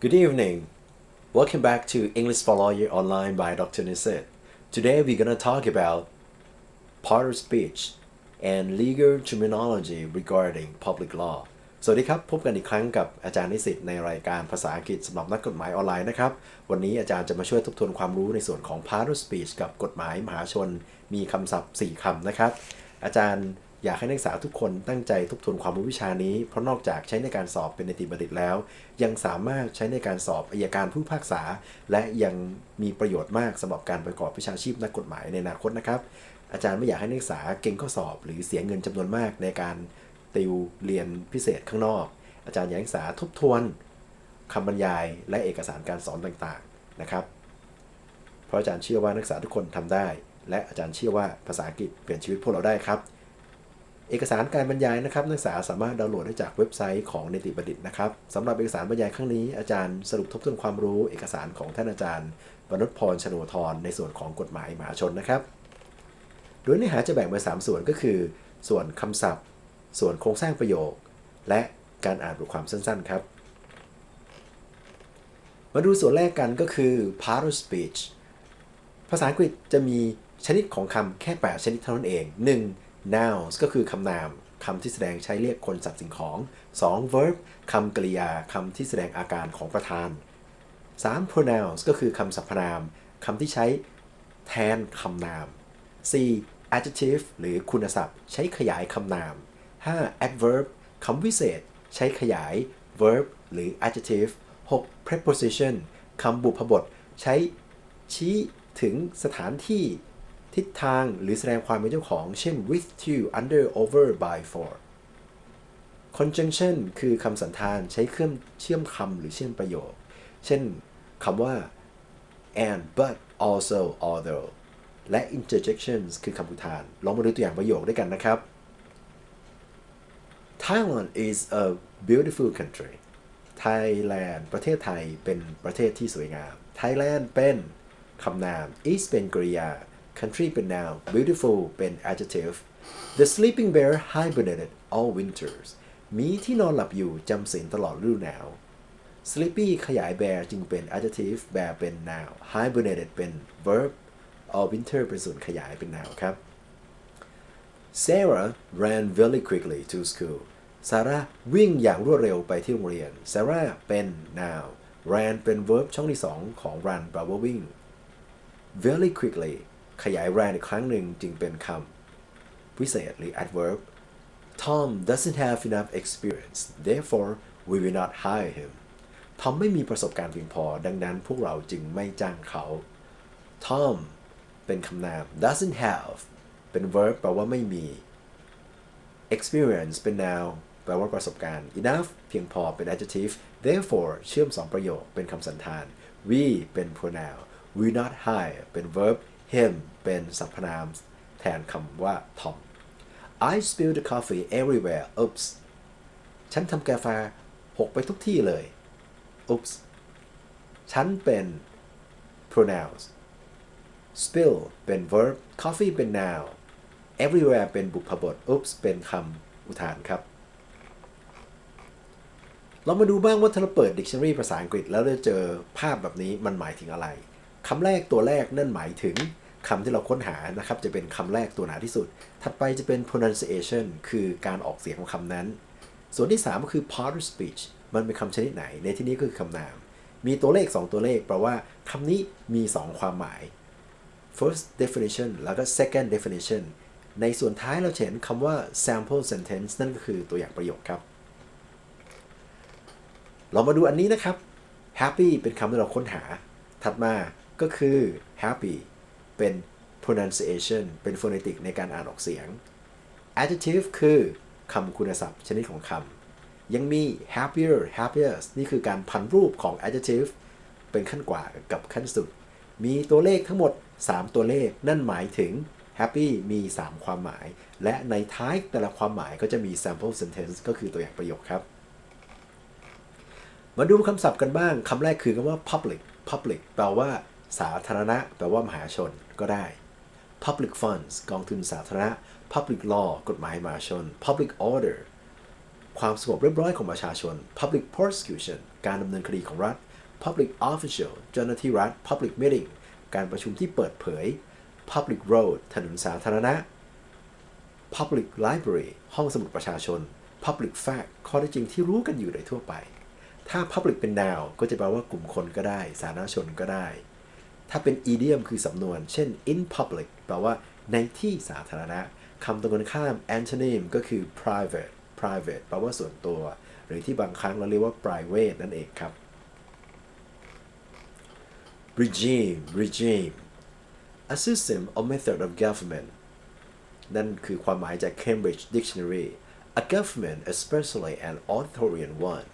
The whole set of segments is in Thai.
Good evening. Welcome back to English for Lawyer Online by Dr. Niset. Today we're going to talk about part of speech and legal terminology regarding public law. สวัสดีครับ พบกันอีกครั้งกับอาจารย์นิสิตในรายการภาษาอังกฤษสำหรับนักกฎหมายออนไลน์นะครับ วันนี้อาจารย์จะมาช่วยทบทวนความรู้ในส่วนของ part of speech กับกฎหมายมหาชน มีคำศัพท์ 4คำนะครับ อาจารย์ อยากให้นักศึกษาทุกคนตั้งใจทบทวนความรู้วิชานี้ เพราะนอกจากใช้ในการสอบเป็นนิติบัณฑิตแล้ว ยังสามารถใช้ในการสอบอายการผู้พิพากษา และยังมีประโยชน์มากสำหรับการประกอบวิชาชีพนักกฎหมายในอนาคตนะครับอาจารย์ไม่อยากให้นักศึกษาเก่งข้อสอบ หรือเสียเงินจำนวนมากในการติวเรียนพิเศษข้างนอก อาจารย์อยากให้นักศึกษาทบทวนคำบรรยาย และเอกสารการสอนต่างๆนะครับ เพราะอาจารย์เชื่อว่านักศึกษาทุกคนทำได้ และอาจารย์เชื่อว่าภาษาอังกฤษเปลี่ยนชีวิตพวกเราได้ครับ เอกสารการบรรยายนะครับนักศึกษาสามารถดาวน์โหลดได้จากเว็บไซต์ของนิติบัณฑิตนะครับสำหรับเอกสารบรรยายครั้งนี้อาจารย์สรุปทบทวนความรู้เอกสารของท่านอาจารย์บรรณุพรชโนธรในส่วนของกฎหมายมหาชนนะครับ โดยเนื้อหาจะแบ่งเป็น3ส่วนก็คือ ส่วนคำศัพท์ ส่วนโครงสร้างประโยค และการอ่านบทความสั้นๆครับ มาดูส่วนแรกกันก็คือ part of speech ภาษาอังกฤษจะมีชนิดของคำแค่ 8 ชนิดเท่านั้นเอง 1. Nouns ก็คือคำนามคำที่แสดงใช้เรียกคนสัตว์สิ่งของ 2. verb คำกริยาคำที่แสดงอาการของประธาน 3. pronouns ก็คือคำสรรพนามคำที่ใช้แทนคำนาม 4. adjective หรือคุณศัพท์ ใช้ขยายคำนาม 5. adverb คำวิเศษ ใช้ขยาย verb หรือ adjective 6. preposition คำบุพบท ใช้ชี้ถึงสถานที่ ทิศทางหรือแสดงความเป็นเจ้าของ เช่น with to under over by for conjunction คือคำสันธานใช้เครื่องเชื่อมคำหรือเชื่อมประโยค เช่นคำว่า and but also although และ interjections คือคำอุทาน ลองมาดูตัวอย่างประโยคด้วยกันนะครับ Thailand is a beautiful country Thailand ประเทศไทยเป็นประเทศที่สวยงาม Thailand เป็นคำนาม is เป็นกริยา country เป็น noun beautiful เป็น adjective The sleeping bear hibernated all winters มีที่นอนหลับอยู่จำศีลตลอดฤดูหนาว sleepy ขยาย bear จึงเป็น adjective bear เป็น noun hibernated เป็น verb all winter เป็นส่วนขยายเป็น noun ครับ Sarah ran very quickly to school ซาร่าวิ่งอย่างรวดเร็วไปที่โรงเรียน Sarah เป็น noun ran เป็น verb ช่องที่ 2 ของ run แปลว่าวิ่ง very quickly ขยาย ran อีกครั้งหนึ่งจึงเป็นคำวิเศษหรือ adverb Tom doesn't have enough experience therefore we will not hire him ทอมไม่มีประสบการณ์เพียงพอ ดังนั้นพวกเราจึงไม่จ้างเขา Tom เป็นคำนาม doesn't have เป็น verb แปลว่าไม่มี experience เป็น noun แปลว่าประสบการณ์ enough เพียงพอเป็น adjective therefore เชื่อมสองประโยคเป็นคำสันธาน we เป็น pronoun we not hire เป็น verb him เป็นสรรพนามแทนคำว่า Tom I spilled the coffee everywhere oops ฉันทำกาแฟหกไปทุกที่เลย oops ฉันเป็น pronouns spill เป็น verb coffee เป็น noun everywhere เป็นบุพบท oops เป็นคำอุทานครับ เรามาดูบ้างว่าถ้าเราเปิด dictionary ภาษาอังกฤษแล้วเราเจอภาพแบบนี้มันหมายถึงอะไร คำแรกตัวแรกนั่นหมายถึงคำที่เราค้นหานะครับ จะเป็นคำแรกตัวหนาที่สุด ถัดไปจะเป็น pronunciation คือการออกเสียงของคำนั้น ส่วนที่ 3 ก็คือ part of speech มันเป็นคำชนิดไหน ในที่นี้ก็คือคำนาม มีตัวเลข 2 ตัวเลขแปลว่าคำนี้มี 2 ความหมาย first definition แล้วก็ second definition ในส่วนท้ายเราเห็นคำว่า sample sentence นั่นก็คือตัวอย่างประโยคครับ เรามาดูอันนี้นะครับ happy เป็นคำที่เราค้นหา ถัดมา ก็คือ happy เป็น pronunciation เป็น phonetic ในการอ่านออกเสียง adjective คือคำคุณศัพท์ชนิดของคำ ยังมี happier happiest นี่คือการพันรูปของ adjective เป็นขั้นกว่ากับขั้นสุด มีตัวเลขทั้งหมด 3 ตัวเลข นั่นหมายถึง happy มี 3 ความหมาย และในท้ายแต่ละความหมายก็จะมี sample sentence ก็คือตัวอย่างประโยคครับ มาดูคำศัพท์กันบ้าง คำแรกคือคำว่า public public แปลว่า สาธารณะ แปลว่ามหาชนก็ได้ public funds กองทุนสาธารณะ public law กฎหมายมหาชน public order ความสงบเรียบร้อยของประชาชน public prosecution การดำเนินคดีของรัฐ public official เจ้าหน้าที่รัฐ public meeting การประชุมที่เปิดเผย public road ถนนสาธารณะ public library ห้องสมุดประชาชน public fact ข้อเท็จจริงที่รู้กันอยู่โดยทั่วไป ถ้า public เป็น noun ก็จะแปลว่ากลุ่มคนก็ได้ สาธารณชนก็ได้ ถ้าเป็น idiom คือสำนวน เช่น in public แปลว่าในที่สาธารณะคำตรงกันข้าม antonym ก็คือ private private แปลว่าส่วนตัว หรือที่บางครั้งเราเรียกว่า private นั่นเองครับ regime regime a system or method of government นั่นคือความหมายจาก Cambridge Dictionary a government especially an authoritarian one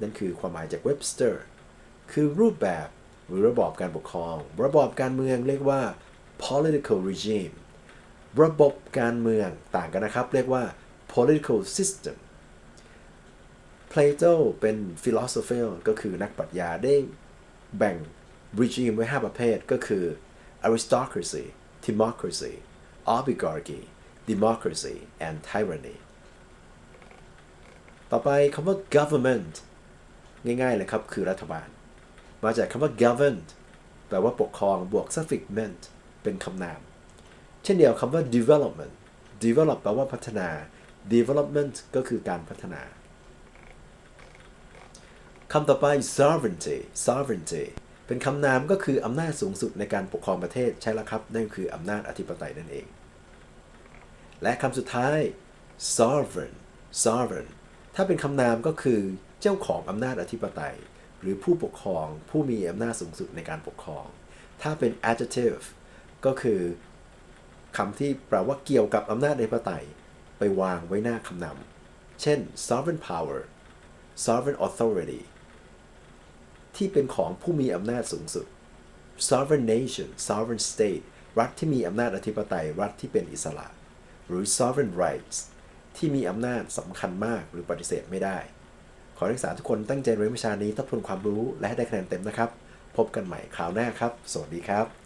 นั่นคือความหมายจาก Webster คือรูปแบบ หรือระบอบการปกครอง ระบอบการเมืองเรียกว่า political regime ระบบการเมืองต่างกันนะครับ เรียกว่า political system Plato เป็น philosopher ก็คือนักปรัชญาได้แบ่ง regime ไว้ 5 ประเภทก็คือ aristocracy democracy oligarchy democracy and tyranny ต่อไปคำว่า government ง่ายๆเลยครับ คือรัฐบาล มาจากคำว่า governed แปลว่าปกครองบวก suffix ment เป็นคำนาม เช่นเดียวคำว่า development develop แปลว่าพัฒนา development ก็คือการพัฒนาคำต่อไป sovereignty sovereignty เป็นคำนามก็คืออำนาจสูงสุดในการปกครองประเทศใช่แล้วครับ นั่นคืออำนาจอธิปไตยนั่นเอง และคำสุดท้าย sovereign sovereign ถ้าเป็นคำนามก็คือเจ้าของอำนาจอธิปไตย หรือผู้ปกครองผู้มีอำนาจสูงสุดในการปกครอง ถ้าเป็น adjective ก็คือคำที่แปลว่าเกี่ยวกับอำนาจอธิปไตย ไปวางไว้หน้าคำนำ เช่น sovereign power sovereign authority ที่เป็นของผู้มีอำนาจสูงสุด sovereign nation sovereign state รัฐที่มีอำนาจอธิปไตย รัฐที่เป็นอิสระ หรือ sovereign rights ที่มีอำนาจสำคัญมากหรือปฏิเสธไม่ได้ ขอนักศึกษาทุกคนตั้งใจเรียนวิชานี้ทบทวนความรู้และให้ได้คะแนนเต็มนะครับ พบกันใหม่คราวหน้าครับ สวัสดีครับ